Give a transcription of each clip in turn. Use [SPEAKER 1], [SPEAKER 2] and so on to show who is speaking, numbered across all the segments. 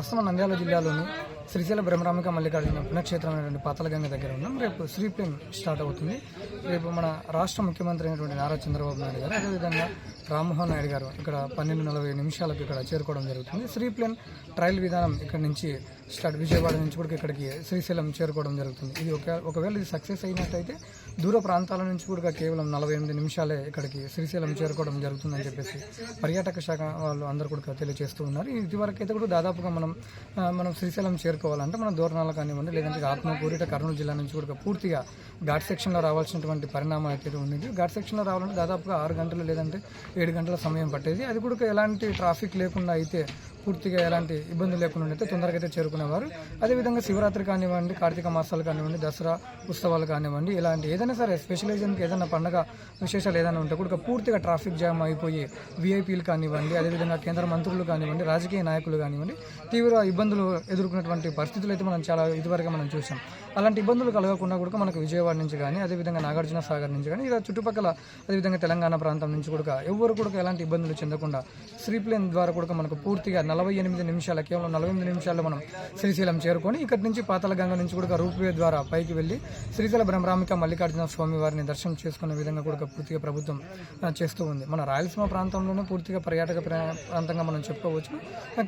[SPEAKER 1] ప్రస్తుతం నంద్యాల జిల్లాలోని శ్రీశైల బ్రహ్మరామిక మల్లికార్జున పుణ్యక్షేత్రమైనటువంటి పాతలగంగ దగ్గర ఉన్నాం. రేపు శ్రీ స్టార్ట్ అవుతుంది. రేపు మన రాష్ట్ర ముఖ్యమంత్రి అయినటువంటి నారా చంద్రబాబు నాయుడు గారు అదేవిధంగా రామ్మోహన్ నాయుడు గారు ఇక్కడ పన్నెండు నలభై నిమిషాలకు ఇక్కడ చేరుకోవడం జరుగుతుంది. శ్రీ ప్లేన్ ట్రయల్ విధానం ఇక్కడ నుంచి స్టార్ట్ విజయవాడ నుంచి కూడా ఇక్కడికి శ్రీశైలం చేరుకోవడం జరుగుతుంది. ఇది ఒక ఒకవేళ ఇది సక్సెస్ అయినట్టయితే దూర ప్రాంతాల నుంచి కూడా కేవలం నలభై ఎనిమిది నిమిషాలే ఇక్కడికి శ్రీశైలం చేరుకోవడం జరుగుతుందని చెప్పేసి పర్యాటక శాఖ వాళ్ళు అందరూ కూడా తెలియజేస్తూ ఉన్నారు. ఇదివరకు అయితే కూడా దాదాపుగా మనం మనం శ్రీశైలం చేరుకోవాలంటే మనం దూరణాలు కానివ్వండి లేదంటే ఆత్మకూరు కర్నూలు జిల్లా నుంచి కూడా పూర్తిగా ఘాట్ సెక్షన్లో రావాల్సినటువంటి పరిణామం అయితే ఉంది. ఘాట్ సెక్షన్లో రావాలంటే దాదాపుగా ఆరు గంటలు లేదంటే ఏడు గంటల సమయం పట్టేది. అది కూడా ఎలాంటి ట్రాఫిక్ లేకుండా అయితే పూర్తిగా ఎలాంటి ఇబ్బంది లేకుండా అయితే తొందరగా అయితే చేరుకునేవారు. అదేవిధంగా శివరాత్రి కానివ్వండి కార్తీక మాసాలు కానివ్వండి దసరా ఉత్సవాలు కానివ్వండి ఇలాంటి ఏదైనా సరే స్పెషలైజేషన్కి ఏదైనా పండగ విశేషాలు ఏదైనా ఉంటే కూడా పూర్తిగా ట్రాఫిక్ జామ్ అయిపోయి వీఐపీలు కానివ్వండి అదేవిధంగా కేంద్ర మంత్రులు కానివ్వండి రాజకీయ నాయకులు కానివ్వండి తీవ్ర ఇబ్బందులు ఎదుర్కొన్నటువంటి పరిస్థితులు అయితే మనం చాలా ఇదివరకు మనం చూసాం అలాంటి ఇబ్బందులు కలగకుండా కూడా మనకు విజయవాడ నుంచి కానీ అదేవిధంగా నాగార్జున సాగర్ నుంచి కానీ ఇలా చుట్టుపక్కల అదేవిధంగా తెలంగాణ ప్రాంతం నుంచి కూడా ఎవరు కూడా ఎలాంటి ఇబ్బందులు చెందకుండా శ్రీ ప్లేన్ ద్వారా కూడా మనకు పూర్తిగా నలభై ఎనిమిది నిమిషాల కేవలం నలభై ఎనిమిది నిమిషాల్లో మనం శ్రీశైలం చేరుకొని ఇక్కడి నుంచి పాతలగంగ నుంచి కూడా రూప్వే ద్వారా పైకి వెళ్ళి శ్రీశైల బ్రహ్మరామిక మల్లికార్జున స్వామి వారిని దర్శనం చేసుకునే విధంగా కూడా పూర్తిగా ప్రభుత్వం చేస్తూ ఉంది. మన రాయలసీమ ప్రాంతంలోనే పూర్తిగా పర్యాటక ప్రాంతంగా మనం చెప్పుకోవచ్చు.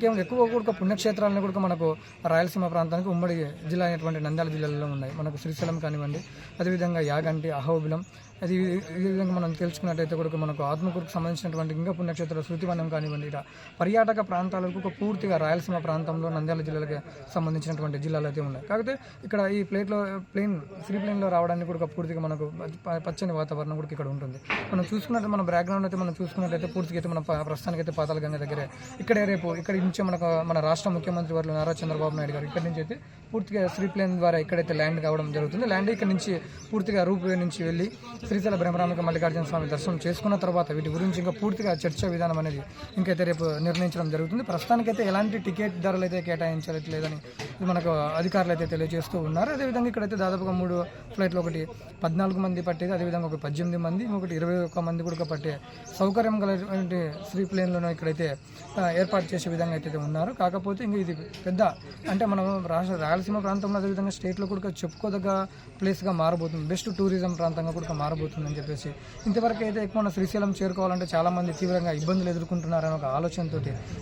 [SPEAKER 1] కేవలం ఎక్కువ కూడా పుణ్యక్షేత్రాలను కూడా మనకు రాయలసీమ ప్రాంతానికి ఉమ్మడి జిల్లా అయినటువంటి నంద్యాల జిల్లాలో ఉన్నాయి. మనకు శ్రీశైలం కానివ్వండి అదేవిధంగా యాగంటి అహోబిలం అది ఈ విధంగా మనం తెలుసుకున్నట్టయితే కూడా మనకు ఆత్మకూరుకు సంబంధించినటువంటి ఇంకా పుణ్యక్షేత్ర శృతివనం కానివ్వండి ఇలా పర్యాటక ప్రాంతాలకు ఒక పూర్తిగా రాయలసీమ ప్రాంతంలో నంద్యాల జిల్లాలకు సంబంధించినటువంటి జిల్లాలు అయితే ఉన్నాయి. కాకపోతే ఇక్కడ ఈ ప్లేట్లో ప్లేన్ శ్రీ ప్లేన్లో రావడానికి కూడా ఒక పూర్తిగా మనకు పచ్చని వాతావరణం కూడా ఇక్కడ ఉంటుంది. మనం చూసుకున్నట్టు మన బ్యాక్గ్రౌండ్ అయితే మనం చూసుకున్నట్టయితే పూర్తిగా అయితే మన ప- అయితే పాతాల గంగ దగ్గరే. ఇక్కడే రేపు ఇక్కడ నుంచి మనకు మన రాష్ట్ర ముఖ్యమంత్రి వారు నారా చంద్రబాబు నాయుడు గారు ఇక్కడ నుంచి అయితే పూర్తిగా శ్రీ ప్లేన్ ద్వారా ఇక్కడైతే ల్యాండ్ కావడం జరుగుతుంది. ల్యాండ్ ఇక్కడ నుంచి పూర్తిగా రూప్ నుంచి వెళ్ళి శ్రీశైల బ్రహ్మరామిక మల్లికార్జున స్వామి దర్శనం చేసుకున్న తర్వాత వీటి గురించి ఇంకా పూర్తిగా చర్చ విధానం అనేది ఇంకైతే రేపు నిర్ణయించడం జరుగుతుంది. ప్రస్తుతానికైతే ఎలాంటి టికెట్ ధరలు అయితే కేటాయించలేదని మనకు అధికారులు అయితే తెలియజేస్తూ ఉన్నారు. అదేవిధంగా ఇక్కడైతే దాదాపుగా మూడు ఫ్లైట్లు ఒకటి పద్నాలుగు మంది పట్టేది అదేవిధంగా ఒక పద్దెనిమిది మంది ఇంకొకటి ఇరవై ఒక్క మంది కూడా పట్టే సౌకర్యం గలటువంటి శ్రీ ప్లేన్లను ఇక్కడైతే ఏర్పాటు చేసే విధంగా అయితే ఉన్నారు. కాకపోతే ఇంక ఇది పెద్ద అంటే మనం రాష్ట్ర రాయలసీమ ప్రాంతంలో అదేవిధంగా స్టేట్లో కూడా చెప్పుకోదగ్గ ప్లేస్గా మారబోతుంది. బెస్ట్ టూరిజం ప్రాంతంగా కూడా మారబోతుంది. మారబోతుందని చెప్పేసి ఇంతవరకు అయితే ఎక్కువ శ్రీశైలం చేరుకోవాలంటే చాలామంది తీవ్రంగా ఇబ్బందులు ఎదుర్కొంటున్నారని ఒక ఆలోచనతో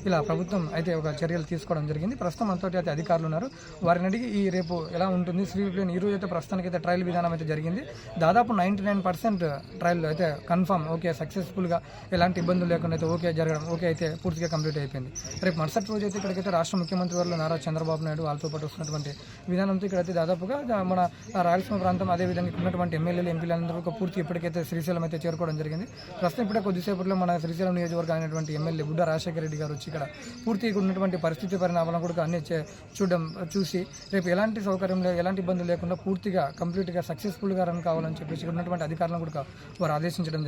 [SPEAKER 1] ఇలా ప్రభుత్వం అయితే ఒక చర్యలు తీసుకోవడం జరిగింది. ప్రస్తుతం మనతోటి అయితే అధికారులు ఉన్నారు. వారిని అడిగి ఈ రేపు ఎలా ఉంటుంది శ్రీ ఈ రోజు అయితే ప్రస్తుతానికి అయితే ట్రయల్ విధానం అయితే జరిగింది. దాదాపు నైంటీ నైన్ పర్సెంట్ ట్రయల్ అయితే కన్ఫర్మ్ ఓకే సక్సెస్ఫుల్గా ఎలాంటి ఇబ్బందులు లేకుండా అయితే ఓకే జరగడం ఓకే అయితే పూర్తిగా కంప్లీట్ అయిపోయింది. రేపు మరుసటి రోజు అయితే ఇక్కడికైతే రాష్ట్ర ముఖ్యమంత్రి వారు నారా చంద్రబాబు నాయుడు వాళ్ళతో పాటు వస్తున్నటువంటి విధానంతో ఇక్కడైతే దాదాపుగా మన రాయలసీమ ప్రాంతం అదేవిధంగా ఉన్నటువంటి ఎమ్మెల్యేలు ఎంపీలందరూ ఒక పూర్తి ఇప్పటికైతే శ్రీశైలం అయితే చేరుకోవడం జరిగింది. ప్రస్తుతం ఇప్పుడే కొద్దిసేపట్లో మన శ్రీశైలం నియోజకవర్గం అయినటువంటి ఎమ్మెల్యే బుడ్డ రాజశేఖర రెడ్డి గారు వచ్చి ఇక్కడ పూర్తి ఇక్కడ ఉన్నటువంటి పరిస్థితి పరిణామాలను కూడా అన్ని చూడడం చూసి రేపు ఎలాంటి సౌకర్యం లేదు ఎలాంటి ఇబ్బందులు లేకుండా పూర్తిగా కంప్లీట్గా సక్సెస్ఫుల్గా రన్ కావాలని చెప్పేసి ఉన్నటువంటి అధికారులను కూడా వారు ఆదేశించడం